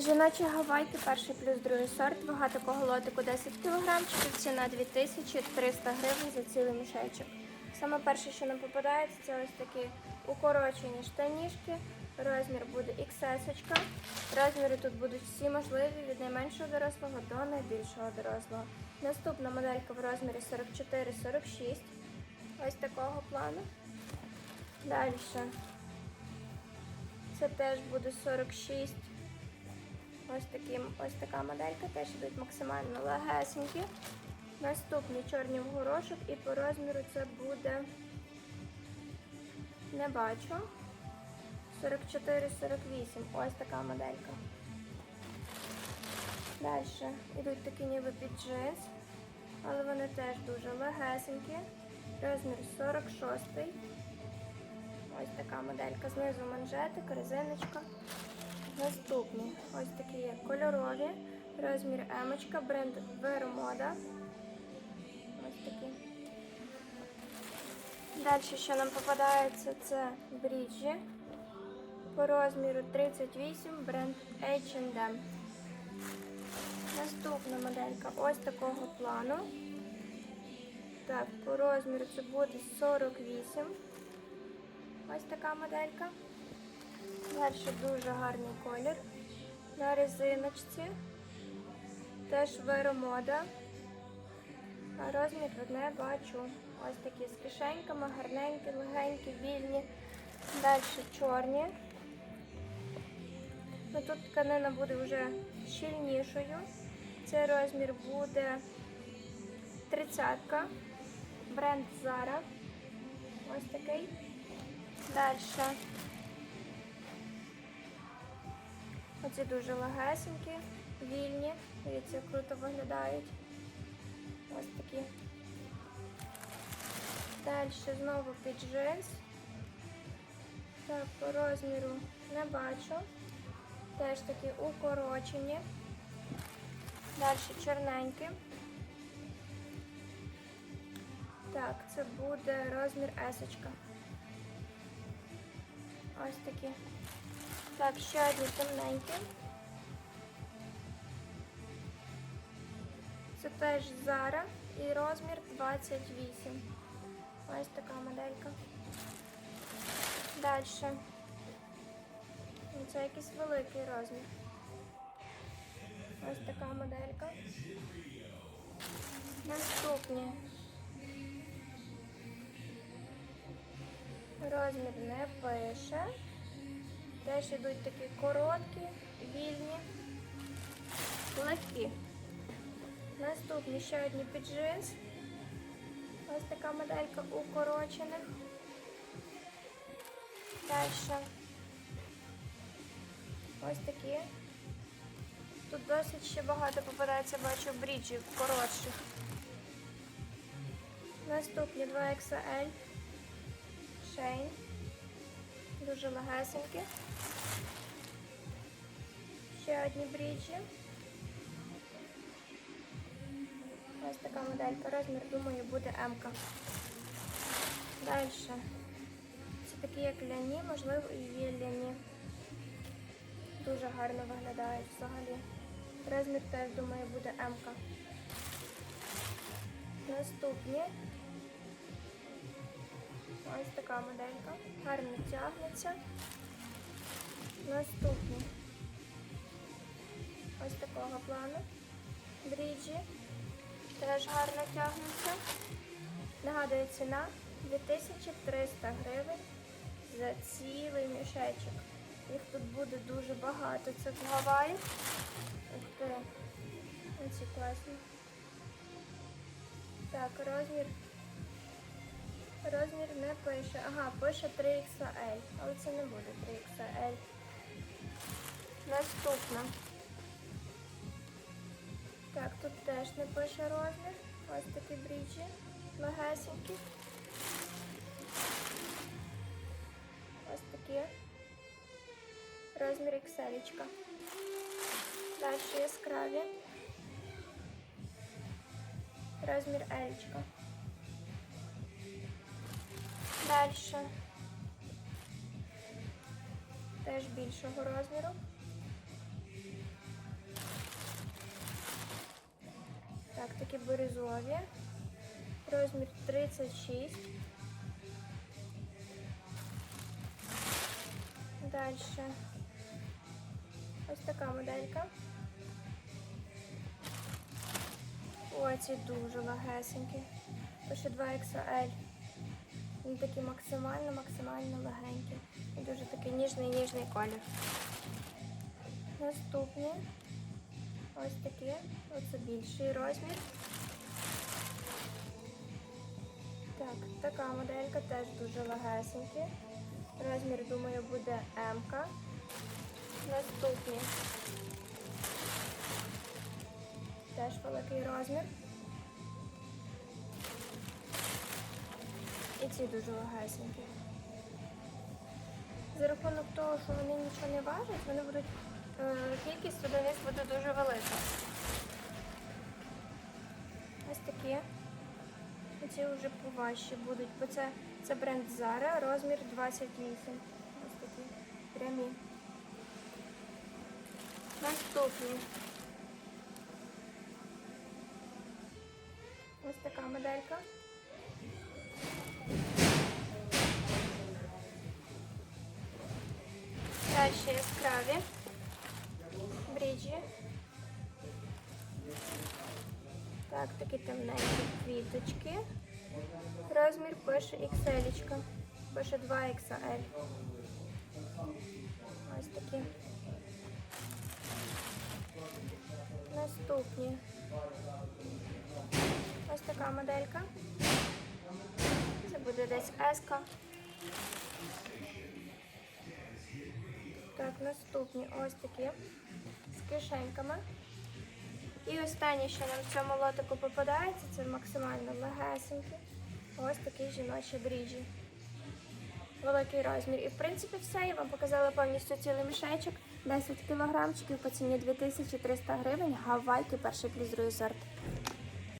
Жіночі гавайки, перший плюс другий сорт, вага такого лотику 10 кг, ціна 2300 гривень за цілий мішечок. Саме перше, що нам попадається, це ось такі укорочені штанішки. Розмір буде XS. Розміри тут будуть всі можливі від найменшого дорослого до найбільшого дорослого. Наступна моделька в розмірі 44-46. Ось такого плану. Далі. Це теж буде 46. Ось, такі, ось така моделька, теж йдуть максимально легесенькі. Наступні чорні в горошок і по розміру це буде, не бачу, 44-48. Ось така моделька. Далі йдуть такі ніби під джинс, але вони теж дуже легесенькі. Розмір 46. Ось така моделька. Знизу манжетик, резиночка. Наступні ось такі є кольорові. Розмір емочка, бренд Веромода. Ось такі. Далі, що нам попадається, це бріджі. По розміру 38, бренд H&M. Наступна моделька ось такого плану. Так, по розміру це буде 48. Ось така моделька. Далі дуже гарний колір. На резиночці. Теж веромода. А розмір не бачу. Ось такі з кишеньками, гарненькі, легенькі, вільні. Далі чорні. Ну, Тут тканина буде вже щільнішою. Цей розмір буде 30 Бренд Zara. Ось такий. Далі. Оці дуже легесенькі, вільні. Дивіться, круто виглядають. Ось такі. Далі знову під джинс. Так, по розміру не бачу. Теж такі укорочені. Далі чорненькі. Так, це буде розмір есочка. Ось такі. Так, ще одні темненькі. Це теж Zara і розмір 28. Ось така моделька. Далі. Це якийсь великий розмір. Ось така моделька. Наступні. Розмір не пише. Теж йдуть такі короткі, вільні, легкі. Наступні ще одні під джинс. Ось така моделька укорочених. Далі. Ось такі. Тут досить ще багато попадається, бачу, бріджів коротших. Наступні 2XL. Шейн. Дуже легесенькі. Ще одні бріджі. Ось така моделька. Розмір, думаю, буде М-ка. Далі. Це такі як ляні, можливо, і є ляні. Дуже гарно виглядають взагалі. Розмір теж, думаю, буде М-ка. Наступні. Ось така моделька. Гарно тягнеться. Наступні. Ось такого плану. Бріджі. Теж гарно тягнуться. Нагадую, ціна 2300 гривень за цілий мішечок. Їх тут буде дуже багато. Це в Гаваї. Ти. Оці класні. Так, розмір. Розмір не пише. Ага, пише 3XL, але це не буде 3XL. Наступна. Так, тут теж не пише розмір. Ось такі бріджі. Легесенькі. Ось такі. Розмір XL. Далі яскраві. Розмір L далі. Теж більшого розміру. Так, такі бирюзові. Розмір 36. Далі. Ось така моделька. Оці дуже лагесенькі. Лише 2 XL. Він такий максимально, максимально легенький. І дуже такий ніжний, ніжний колір. Наступні. Ось такі. Оце більший розмір. Так, така моделька теж дуже легесенькі. Розмір, думаю, буде М. -ка. Наступні. Теж великий розмір. І ці дуже легесенькі. За рахунок того, що вони нічого не важать, вони будуть, е, кількість одиниць буде дуже велика. Ось такі. Ці вже поважчі будуть, бо це, це бренд Zara, розмір 28. Ось такі прямі. Наступні. Ось така моделька. Далі яскраві. Бріджі. Так, такі темненькі квіточки. Розмір пише XL. Пише 2XL. Ось такі. Наступні. Ось така моделька. Буде десь S-ка. Так, наступні ось такі з кишеньками. І останнє, що нам в цьому лотику попадається, це максимально легесенькі. Ось такі жіночі бріджі. Великий розмір. І в принципі все. Я вам показала повністю цілий мішечок. 10 кілограмчиків по ціні 2300 гривень. Гавайки перший плюс сорт.